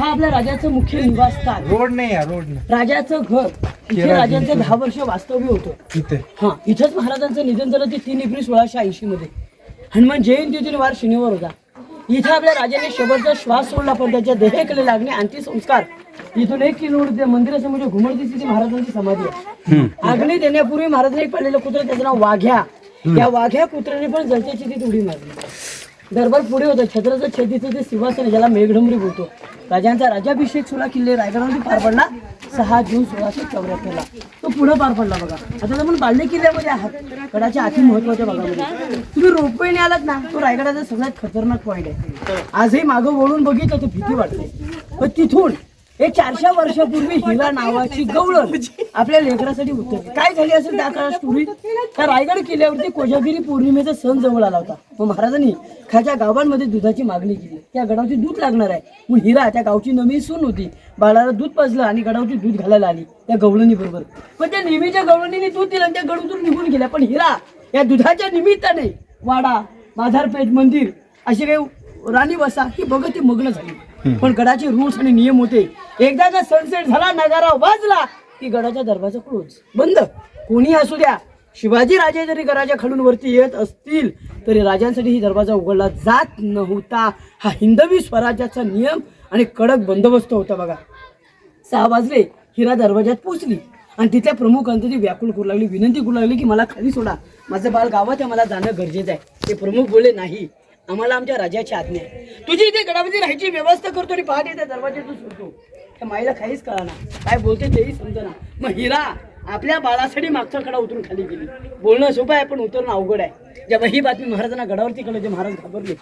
हा आपल्या राजाचं मुख्य निवासस्थान. रोड नाही आहे रोड नाही. राजाचं घर. इथे केरळ राजांचं दहा वर्ष वास्तव्य होतं. इथे. हा इथंच महाराजांचं निधन झालं ते तीन एप्रिल सोळाशे ऐंशी मध्ये. हनुमान जयंतीतून वार शनिवार होता. इथं आपल्या राजाने शेवटचा श्वास सोडला पण त्याच्या देहेकडे लागणे अंत्यसंस्कार. इथून एक किलोमीटर त्या मंदिरासमोर जे घुमडती ती महाराजांची समाधी आहे. आग्नी देण्यापूर्वी महाराजांनी एक पाळलेलं कुत्र त्याचं नाव वाघ्या. त्या वाघ्या कुत्र्याने पण जलच्या चितीत उडी मारली. दरबार पुढे होतं. छत्राचं छेदीचं ते सिंहासन ज्याला मेघडंबरी बोलतो. राजांचा राजाभिषेक सोळा किल्ले रायगडामध्ये पार पडला. सहा जून सोळाशे चौऱ्याहत्तरला. तो पुढं पार पडला बघा. आता आपण बाल्य किल्ल्यामध्ये आहात. गडाच्या अति महत्त्वाच्या भागामध्ये. तुम्ही रोपवेने आलात ना तो रायगडाचा सगळ्यात खतरनाक पॉईंट आहे. आजही मागं वळून बघितलं तर भीती वाटते. पण तिथून एक चारशे वर्षापूर्वी हिरा नावाची गवळण आपल्या लेकरासाठी उतरली काय झाली असेल त्या काळात स्टोरी त्या रायगड किल्ल्यावरती कोजागिरी पौर्णिमेचा सण जवळ आला होता. मग महाराजांनी खाच्या गावांमध्ये दुधाची मागणी केली. त्या गडावरती दूध लागणार आहे. मग हिरा त्या गावची नवी सून होती. बाळाला दूध पाजलं आणि गडावरती दूध घालायला आली. त्या गवळणी बरोबर. पण त्या नेहमीच्या गवळणीने दूध दिलं आणि त्या गडूतून निघून गेल्या. पण हिरा या दुधाच्या निमित्ताने वाडा माधारपेठ मंदिर अशी काही राणी वसा ही बघत ती मग्न झाली. पण गडाचे रूल्स आणि नियम होते. एकदा का सनसेट झाला नगारा वाजला की गडाचा दरवाजा क्लोज बंद. कोणी असू द्या. शिवाजी राजे जरी गडाच्या खालून वरती येत असतील तरी राजांसाठी ही दरवाजा उघडला जात नव्हता. हा हिंदवी स्वराज्याचा नियम आणि कडक बंदोबस्त होता बघा. सहा वाजले. हिरा दरवाजात पोहोचली. आणि तिथल्या प्रमुखांचं ती व्याकुळ करू लागली. विनंती करू लागली की मला खाली सोडा. माझं बाळ गावात आहे. मला जाणं गरजेचं आहे. ते प्रमुख बोलले नाही. आम्हाला आमच्या राजाची आज्ञा आहे. तुझी इथे गडामध्ये राहायची व्यवस्था करतो आणि पहाटे त्या दरवाज्यातून सुटतो त्या माईला काहीच कळाना. काय बोलते तेही समजना. मग हिरा आपल्या बाळासाठी मागचा कडा उतरून खाली गेली. बोलणं सोपं आहे पण उतरणं अवघड आहे. जेव्हा ही बातमी महाराजांना गडावरती कळली महाराज घाबरले.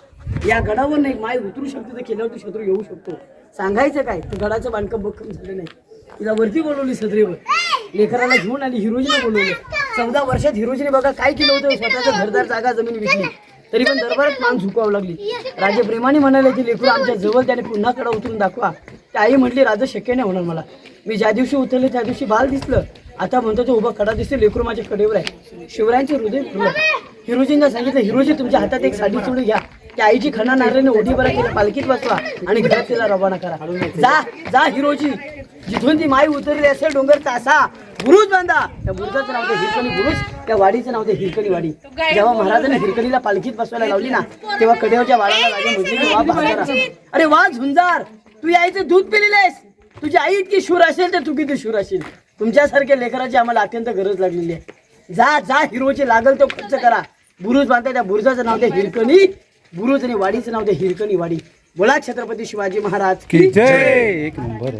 या गडावर नाही माय उतरू शकते तर केल्यावरती शत्रू येऊ शकतो. सांगायचं काय? तर गडाचं बांधकाम बक्कम झालं नाही. तिला वरती बोलवली सदरेवर. लेकराला घेऊन आली हिरोजीने बोलवलं. चौदा वर्षात हिरोजीने बघा काय केलं होतं? स्वतःचं घरदार जागा जमीन विकली. तरी पण दरबारात मान झुकावं लागली. राजे प्रेमाने म्हणाले की लेकरू आमच्या जवळ त्याने पुन्हा कडा उतरून दाखवा. त्या आई म्हटली राजा शक्य नाही होणार मला. मी ज्या दिवशी उतरले त्या दिवशी बाल दिसलं. आता म्हणतो तो उभा कडा दिसते लेकरू माझ्या कडेवर आहे. शिवरायांचे हृदय फुललं हिरोजींना सांगितलं हिरोजी तुमच्या हातात एक साडी चुडी घ्या. त्या आईची खणा नारळीने ओढी बरा केला पालखीत बसवा आणि घरात तिला रवाना करा. जा जा हिरोजी. जिथून ती माई उतरली असेल डोंगर तासा. बुरुज बांधा. त्या बुरुजाचं नाव ते हिरकणी बुरुज. त्या वाडीचं नाव ते हिरकणी वाडी. जेव्हा महाराजांनी हिरकणीला पालखीत बसवायला लावली ना तेव्हा कडेवच्या वाडाला राजा म्हटले की वा बहादरा. अरे वा झुंजार तू यायचं दूध पिलेलेस तुझी आई इतकी शूर असेल तर तू किती शूर असेल? तुमच्यासारख्या लेकराची आम्हाला अत्यंत गरज लागलेली आहे. जा जा हिरोचे लागल तो खर्च करा. बुरुज बांधता त्या बुरुजाचं नाव ते हिरकणी. बुरुज आणि वाडीचं नाव ते हिरकणी वाडी. बोला छत्रपती शिवाजी महाराज. की जय. एक नंबर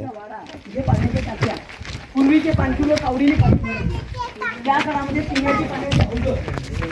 पूर्वीचे पाणखुलं कावडीने पाणी त्या काळामध्ये पिण्याची पाण्याची हौद